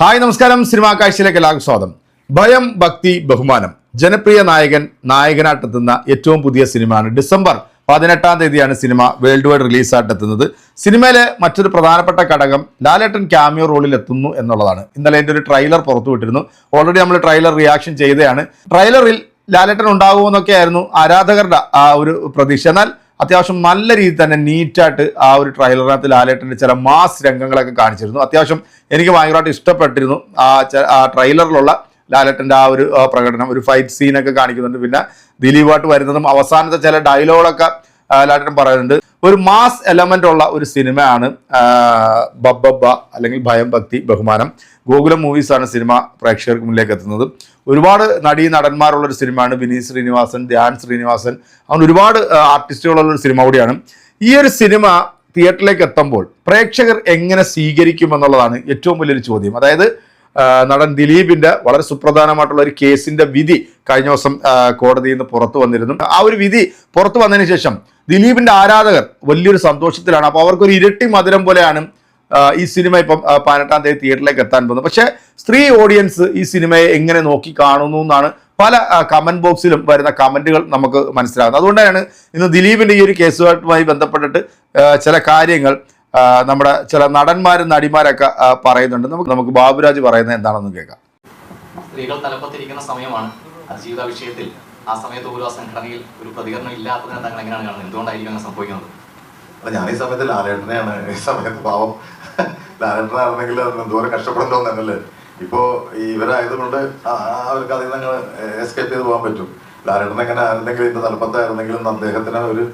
Hi നമസ്കാരം. Cinema കാഴ്ചയിലേക്ക് എല്ലാവർക്കും സ്വാഗതം. ഭയം ഭക്തി ബഹുമാനം. ജനപ്രിയ നായകൻ നായകനായിട്ടെത്തുന്ന ഏറ്റവും പുതിയ സിനിമയാണ്. ഡിസംബർ പതിനെട്ടാം തീയതിയാണ് സിനിമ വേൾഡ് വൈഡ് റിലീസായിട്ടെത്തുന്നത്. സിനിമയിലെ മറ്റൊരു പ്രധാനപ്പെട്ട ഘടകം ലാലേട്ടൻ ക്യാമിയോ റോളിൽ എത്തുന്നു എന്നുള്ളതാണ്. ഇന്നലെ എന്റെ ഒരു ട്രെയിലർ പുറത്തുവിട്ടിരുന്നു ഓൾറെഡി നമ്മൾ ട്രെയിലർ റിയാക്ഷൻ ചെയ്തതാണ് ട്രെയിലറിൽ ലാലേട്ടൻ ഉണ്ടാകുമെന്നൊക്കെ ആയിരുന്നു ആരാധകരുടെ ആ ഒരു പ്രതീക്ഷ. എന്നാൽ അത്യാവശ്യം നല്ല രീതിയിൽ തന്നെ നീറ്റായിട്ട് ആ ഒരു ട്രെയിലറിനകത്ത് ലാലേട്ടന്റെ ചില മാസ് രംഗങ്ങളൊക്കെ കാണിച്ചിരുന്നു. അത്യാവശ്യം എനിക്ക് ഭയങ്കരമായിട്ട് ഇഷ്ടപ്പെട്ടിരുന്നു. ആ ആ ട്രെയിലറിലുള്ള ലാലേട്ടന്റെ ആ ഒരു പ്രകടനം ഒരു ഫൈറ്റ് സീനൊക്കെ കാണിക്കുന്നുണ്ട്. പിന്നെ ദിലീപായിട്ട് വരുന്നതും അവസാനത്തെ ചില ഡയലോഗൊക്കെ ലാലേട്ടൻ പറയുന്നുണ്ട്. ഒരു മാസ് എലമെന്റ് ഉള്ള ഒരു സിനിമയാണ് ബബ്ബബ അല്ലെങ്കിൽ ഭയം ഭക്തി ബഹുമാനം. ഗോകുലം മൂവീസാണ് സിനിമ പ്രേക്ഷകർക്ക് മുന്നിലേക്ക് എത്തുന്നത്. ഒരുപാട് നടീ നടന്മാരുള്ള ഒരു സിനിമയാണ് വിനീത് ശ്രീനിവാസൻ ധ്യാൻ ശ്രീനിവാസൻ. അങ്ങനെ ഒരുപാട് ആർട്ടിസ്റ്റുകളുള്ള ഒരു സിനിമ കൂടിയാണ്. ഈ ഒരു സിനിമ തിയേറ്ററിലേക്ക് എത്തുമ്പോൾ പ്രേക്ഷകർ എങ്ങനെ സ്വീകരിക്കുമെന്നുള്ളതാണ് ഏറ്റവും വലിയൊരു ചോദ്യം. അതായത് നടൻ ദിലീപിന്റെ വളരെ സുപ്രധാനമായിട്ടുള്ള ഒരു കേസിന്റെ വിധി കഴിഞ്ഞ ദിവസം കോടതിയിൽ നിന്ന് പുറത്തു വന്നിരുന്നു. ആ ഒരു വിധി പുറത്തു വന്നതിന് ശേഷം ദിലീപിന്റെ ആരാധകർ വലിയൊരു സന്തോഷത്തിലാണ്. അപ്പോൾ അവർക്കൊരു ഇരട്ടി മധുരം പോലെയാണ് ഈ സിനിമ ഇപ്പം പതിനെട്ടാം തീയതി തിയേറ്ററിലേക്ക് എത്താൻ പോകുന്നത്. പക്ഷേ സ്ത്രീ ഓഡിയൻസ് ഈ സിനിമയെ എങ്ങനെ നോക്കി കാണുന്നു എന്നാണ് പല കമന്റ് ബോക്സിലും വരുന്ന കമന്റുകൾ നമുക്ക് മനസ്സിലാകുന്നത്. അതുകൊണ്ടാണ് ഇന്ന് ദിലീപിന്റെ ഈ ഒരു കേസുമായിട്ടുമായി ബന്ധപ്പെട്ടിട്ട് ചില കാര്യങ്ങൾ നമ്മുടെ ചില നടന്മാരും നടിമാരൊക്കെ പറയുന്നുണ്ട്. നമുക്ക് നമുക്ക് ബാബുരാജ് പറയുന്നത് എന്താണെന്ന് കേൾക്കാം. സ്ത്രീകൾ തലപ്പത്തിരിക്കുന്ന സമയമാണ് അതിജീവിത വിഷയത്തിൽ ആ സമയത്ത് ഓരോ സംഘടനയിൽ ഒരു പ്രതികരണം ഇല്ലാത്തതിനെ താങ്കൾ എങ്ങനെയാണ് കാണുന്നത്? എന്തുകൊണ്ടായിരിക്കും അങ്ങനെ സംഭവിക്കുന്നത്? അല്ല ഞാൻ ഈ സമയത്ത് ലാലേട്ടനെയാണ്. ഈ സമയത്ത് പാവം ലാലേട്ടനായിരുന്നെങ്കിൽ എന്തോരം കഷ്ടപ്പെടുന്നോന്നല്ലേ ഇപ്പോ ഇവരായത് ഇവരായതുകൊണ്ട് അവർക്ക് അതിൽ നിന്ന് എസ്കേപ്പ് ചെയ്ത് പോകാൻ പറ്റും. ലാലേട്ടൻ എങ്ങനെ ആയിരുന്നെങ്കിലും ഇന്ന് തലപ്പത്തായിരുന്നെങ്കിലും അദ്ദേഹത്തിന് ഒരു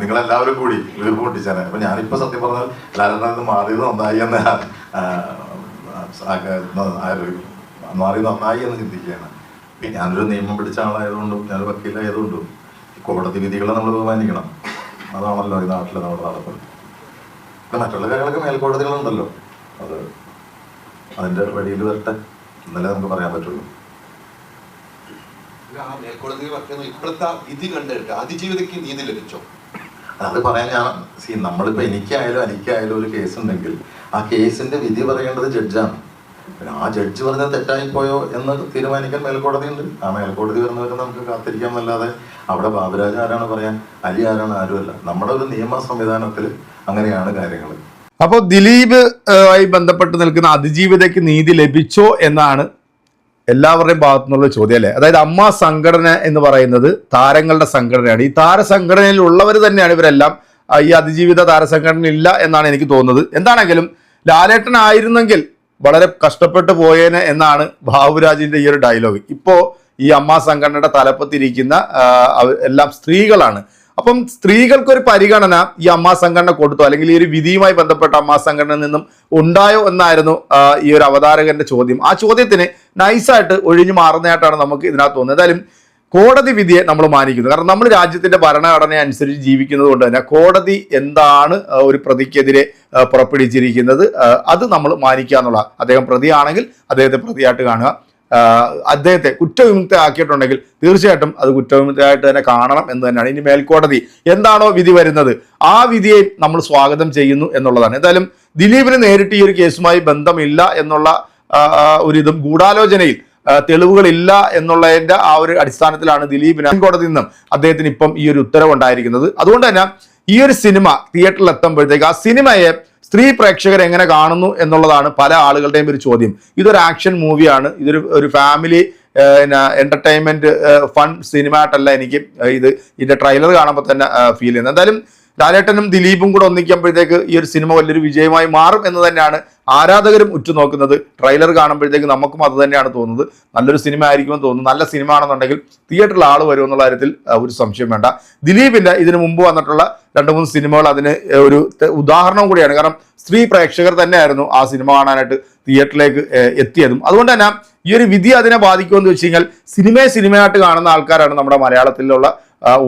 നിങ്ങളെല്ലാവരും കൂടി വീർപ്പ് പൊട്ടിച്ചാണ്. അപ്പൊ ഞാനിപ്പോ സത്യം പറഞ്ഞാൽ ലാലേട്ടൻ നിന്ന് മാറിയത് നന്നായി എന്ന് മാറി നന്നായി എന്ന് ചിന്തിക്കുകയാണ്. പിന്നെ ഞാനൊരു നിയമം പിടിച്ച ആളായതുകൊണ്ടും ഞാൻ വക്കീലായതുകൊണ്ടും കോടതി വിധികളെ നമ്മൾ ബഹുമാനിക്കണം. അതാണല്ലോ ഈ നാട്ടിൽ നടക്കുന്നത് ഇപ്പൊ മറ്റുള്ള കാര്യങ്ങളൊക്കെ മേൽക്കോടതികളുണ്ടല്ലോ. അത് അതിന്റെ വഴിയിൽ വരട്ടെ. എന്നല്ലേ നമുക്ക് പറയാൻ പറ്റുള്ളൂ. ഇപ്പോഴത്തെ വിധി കണ്ടിട്ട് അതിജീവിതയ്ക്ക് നീതി ലഭിച്ചോ? അത് പറയാൻ ഞാൻ സി നമ്മളിപ്പോ എനിക്കായാലും എനിക്കായാലും ഒരു കേസ് ഉണ്ടെങ്കിൽ ആ കേസിന്റെ വിധി പറയേണ്ടത് ജഡ്ജാണ്. പിന്നെ ആ ജഡ്ജ് പറഞ്ഞത് തെറ്റായിപ്പോയോ എന്ന് തീരുമാനിക്കാൻ മേൽക്കോടതി ഉണ്ട് ആ മേൽക്കോടതി വരുന്നവരെ നമുക്ക് കാത്തിരിക്കാം എന്നല്ലാതെ അവിടെ ബാബുരാജ് ആരാണ് പറയാൻ? അലി ആരാണ്? ആരുമല്ല. നമ്മുടെ ഒരു നിയമ സംവിധാനത്തിൽ അങ്ങനെയാണ് കാര്യങ്ങൾ അപ്പോൾ ദിലീപ് ആയി ബന്ധപ്പെട്ട് നിൽക്കുന്ന അതിജീവിതയ്ക്ക് നീതി ലഭിച്ചോ എന്നാണ് എല്ലാവരുടെയും ഭാഗത്തു നിന്നുള്ള ചോദ്യം അല്ലേ അതായത് അമ്മ സംഘടന എന്ന് പറയുന്നത് താരങ്ങളുടെ സംഘടനയാണ്. ഈ താരസംഘടനയിൽ ഉള്ളവർ തന്നെയാണ് ഇവരെല്ലാം. ഈ അതിജീവിത താരസംഘടന ഇല്ല എന്നാണ് എനിക്ക് തോന്നുന്നത്. എന്താണെങ്കിലും ലാലേട്ടൻ ആയിരുന്നെങ്കിൽ വളരെ കഷ്ടപ്പെട്ട് പോയേനെ എന്നാണ് ബാബുരാജിന്റെ ഈ ഒരു ഡയലോഗ് ഇപ്പോൾ ഈ അമ്മ സംഘടനയുടെ തലപ്പത്തിരിക്കുന്ന എല്ലാം സ്ത്രീകളാണ്. അപ്പം സ്ത്രീകൾക്കൊരു പരിഗണന ഈ അമ്മാ സംഘടന കൊടുത്തോ അല്ലെങ്കിൽ ഈ ഒരു വിധിയുമായി ബന്ധപ്പെട്ട അമ്മാ സംഘടനയിൽ നിന്നും ഉണ്ടായോ എന്നായിരുന്നു ഈ ഒരു അവതാരകന്റെ ചോദ്യം. ആ ചോദ്യത്തിന് നൈസായിട്ട് ഒഴിഞ്ഞു മാറുന്നതായിട്ടാണ് നമുക്ക് ഇതിനകത്ത് തോന്നുന്നത്. എന്തായാലും കോടതി വിധിയെ നമ്മൾ മാനിക്കുന്നു. കാരണം നമ്മൾ രാജ്യത്തിന്റെ ഭരണഘടന അനുസരിച്ച് ജീവിക്കുന്നത് കൊണ്ട് തന്നെ കോടതി എന്താണ് ഒരു പ്രതിക്കെതിരെ പുറപ്പെടുവിച്ചിരിക്കുന്നത് അത് നമ്മൾ മാനിക്കുക എന്നുള്ള അദ്ദേഹം പ്രതിയാണെങ്കിൽ അദ്ദേഹത്തെ പ്രതിയായിട്ട് കാണുക. അദ്ദേഹത്തെ കുറ്റവിമുക്തയാക്കിയിട്ടുണ്ടെങ്കിൽ തീർച്ചയായിട്ടും അത് കുറ്റവിമുക്തയായിട്ട് തന്നെ കാണണം എന്ന് തന്നെയാണ് ഇനി മേൽക്കോടതി. എന്താണോ വിധി വരുന്നത്? ആ വിധിയെ നമ്മൾ സ്വാഗതം ചെയ്യുന്നു എന്നുള്ളതാണ്. എന്തായാലും ദിലീപിന് നേരിട്ട് ഈ ഒരു കേസുമായി ബന്ധമില്ല എന്നുള്ള ആ, ആ, ഒരു ഇതും ഗൂഢാലോചനയിൽ തെളിവുകളില്ല എന്നുള്ളതിന്റെ ആ ഒരു അടിസ്ഥാനത്തിലാണ് ദിലീപിന് കോടതിയിൽ നിന്നും അദ്ദേഹത്തിന് ഇപ്പം ഈ ഒരു ഉത്തരവ് ഉണ്ടായിരിക്കുന്നത് അതുകൊണ്ട് തന്നെ ഈ ഒരു സിനിമ തിയേറ്ററിൽ എത്തുമ്പോഴത്തേക്ക് ആ സിനിമയെ സ്ത്രീ പ്രേക്ഷകർ എങ്ങനെ കാണുന്നു എന്നുള്ളതാണ് പല ആളുകളുടെയും ഒരു ചോദ്യം. ഇതൊരു ആക്ഷൻ മൂവിയാണ് ഇതൊരു ഒരു ഫാമിലി എന്റർടൈൻമെന്റ് ഫൺ സിനിമ ആയിട്ടല്ല എനിക്ക് ഇത് ഇതിന്റെ ട്രെയിലർ കാണുമ്പോൾ തന്നെ ഫീൽ ചെയ്യുന്നത്. എന്തായാലും ലാലേട്ടനും ദിലീപും കൂടെ ഒന്നിക്കുമ്പോഴത്തേക്ക് ഈ ഒരു സിനിമ വലിയൊരു വിജയമായി മാറും എന്ന് തന്നെയാണ് ആരാധകരും ഉറ്റുനോക്കുന്നത്. ട്രെയിലർ കാണുമ്പോഴത്തേക്ക് നമുക്കും അത് തന്നെയാണ് തോന്നുന്നത്. നല്ലൊരു സിനിമ ആയിരിക്കുമെന്ന് തോന്നുന്നു. നല്ല സിനിമ ആണെന്നുണ്ടെങ്കിൽ തിയേറ്ററിൽ ആൾ വരും എന്നുള്ള കാര്യത്തിൽ ഒരു സംശയം വേണ്ട. ദിലീപിന്റെ ഇതിനു മുമ്പ് വന്നിട്ടുള്ള രണ്ട് മൂന്ന് സിനിമകൾ അതിന് ഒരു ഉദാഹരണം കൂടിയാണ്. കാരണം സ്ത്രീ പ്രേക്ഷകർ തന്നെയായിരുന്നു ആ സിനിമ കാണാനായിട്ട് തിയേറ്ററിലേക്ക് എത്തിയതും. അതുകൊണ്ട് തന്നെ ഈ ഒരു വിധി അതിനെ ബാധിക്കുമെന്ന് വെച്ച് കഴിഞ്ഞാൽ സിനിമയെ സിനിമയായിട്ട് കാണുന്ന ആൾക്കാരാണ് നമ്മുടെ മലയാളത്തിലുള്ള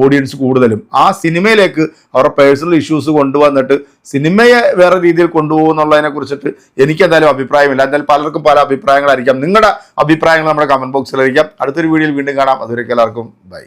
ഓഡിയൻസ് കൂടുതലും. ആ സിനിമയിലേക്ക് അവരുടെ പേഴ്സണൽ ഇഷ്യൂസ് കൊണ്ടുവന്നിട്ട് സിനിമയെ വേറെ രീതിയിൽ കൊണ്ടുപോകുന്നുള്ളതിനെ കുറിച്ചിട്ട് എനിക്ക് എന്തായാലും അഭിപ്രായമില്ല. എന്തായാലും പലർക്കും പല അഭിപ്രായങ്ങളായിരിക്കാം. നിങ്ങളുടെ അഭിപ്രായങ്ങൾ നമ്മുടെ കമന്റ് ബോക്സിൽ അടുത്തൊരു വീഡിയോയിൽ വീണ്ടും കാണാം. അതുവരെയൊക്കെ എല്ലാവർക്കും ബൈ